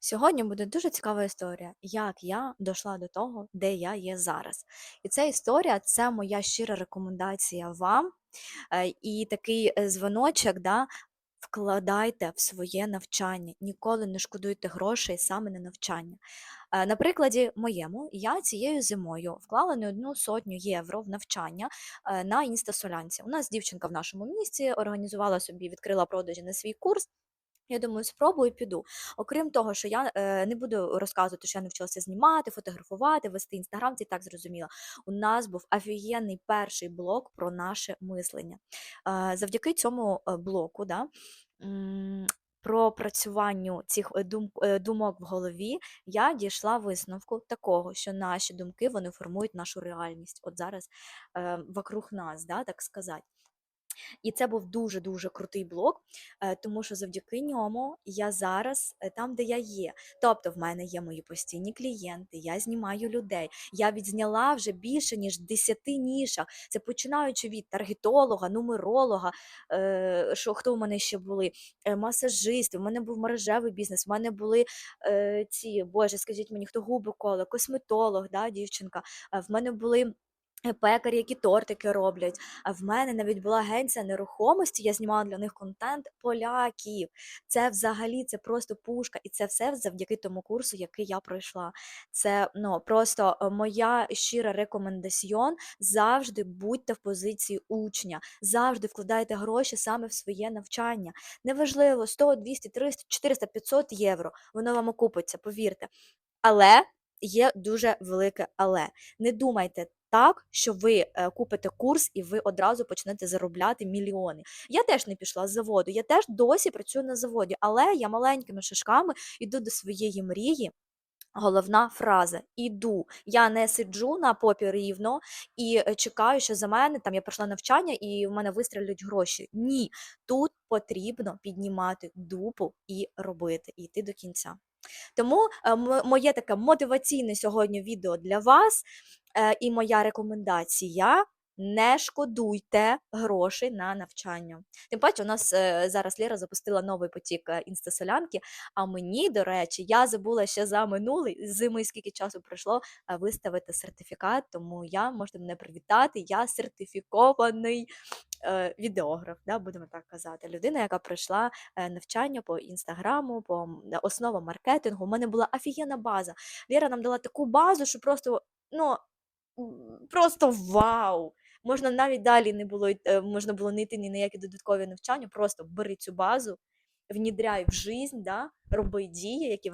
Сьогодні буде дуже цікава історія, як я дійшла до того, де я є зараз. І ця історія це моя щира рекомендація вам е, і такий е, дзвоночок, да, вкладайте в своє навчання, ніколи не шкодуйте грошей саме на навчання. Е, На прикладі моєму, я цією зимою вклала не одну сотню євро в навчання на інстасолянці. У нас дівчинка в нашому місті організувала собі, відкрила продажі на свій курс. Я думаю, спробую, піду. Окрім того, що я е, не буду розказувати, що я навчилася знімати, фотографувати, вести інстаграм, це і так зрозуміло. У нас був офігенний перший блок про наше мислення. Е, завдяки цьому е, блоку, да, м, пропрацюванню цих е, дум, е, думок в голові, я дійшла висновку такого, що наші думки вони формують нашу реальність. От зараз е, вокруг нас, да, так сказати. І це був дуже-дуже крутий блок, е, тому що завдяки ньому я зараз е, там, де я є. Тобто, в мене є мої постійні клієнти, я знімаю людей. Я відзняла вже більше ніж 10 нішах. Це починаючи від таргетолога, нумеролога, е, що хто в мене ще були, масажисти, в мене був мережевий бізнес, в мене були ці, боже, скажіть мені, хто губи коле, косметолог, да, дівчинка, в мене були. Е, Пекарі, які тортики роблять. А в мене навіть була агенція нерухомості, я знімала для них контент поляків. Це взагалі це просто пушка, і це все завдяки тому курсу, який я пройшла. Це ну просто е, моя щира рекомендаціон. Завжди будьте в позиції учня, завжди вкладайте гроші саме в своє навчання. Неважливо 100, 200, 300, 400, 500 євро. Воно вам окупиться, повірте. Але є дуже велике але. Не думайте так, що ви е, купите курс і ви одразу почнете заробляти мільйони. Я теж не пішла з заводу, я теж досі працюю на заводі, але я маленькими шишками йду до своєї мрії. Головна фраза іду. Я не сиджу на попі рівно і е, чекаю, що за мене там я пройшла навчання і в мене вистрілять гроші. Ні, тут потрібно піднімати дупу і робити, і йти до кінця. Тому е, моє таке мотиваційне сьогодні відео для вас і моя рекомендація. Не шкодуйте грошей на навчання. Тим паче, у нас е, зараз Лера запустила новий потік е, інстасолянки. А мені, до речі, я забула ще за минулий зими, скільки часу пройшло е, виставити сертифікат. Тому я можете мене привітати. Я сертифікований е, відеограф, да, будемо так казати. Людина, яка пройшла е, навчання по інстаграму, по основам маркетингу. У мене була офігенна база. Лера нам дала таку базу, що просто ну просто вау! Можна навіть далі не було е, можна було не йти ні на які додаткові навчання, просто бери цю базу, внідряй в жизнь, да, роби дії, які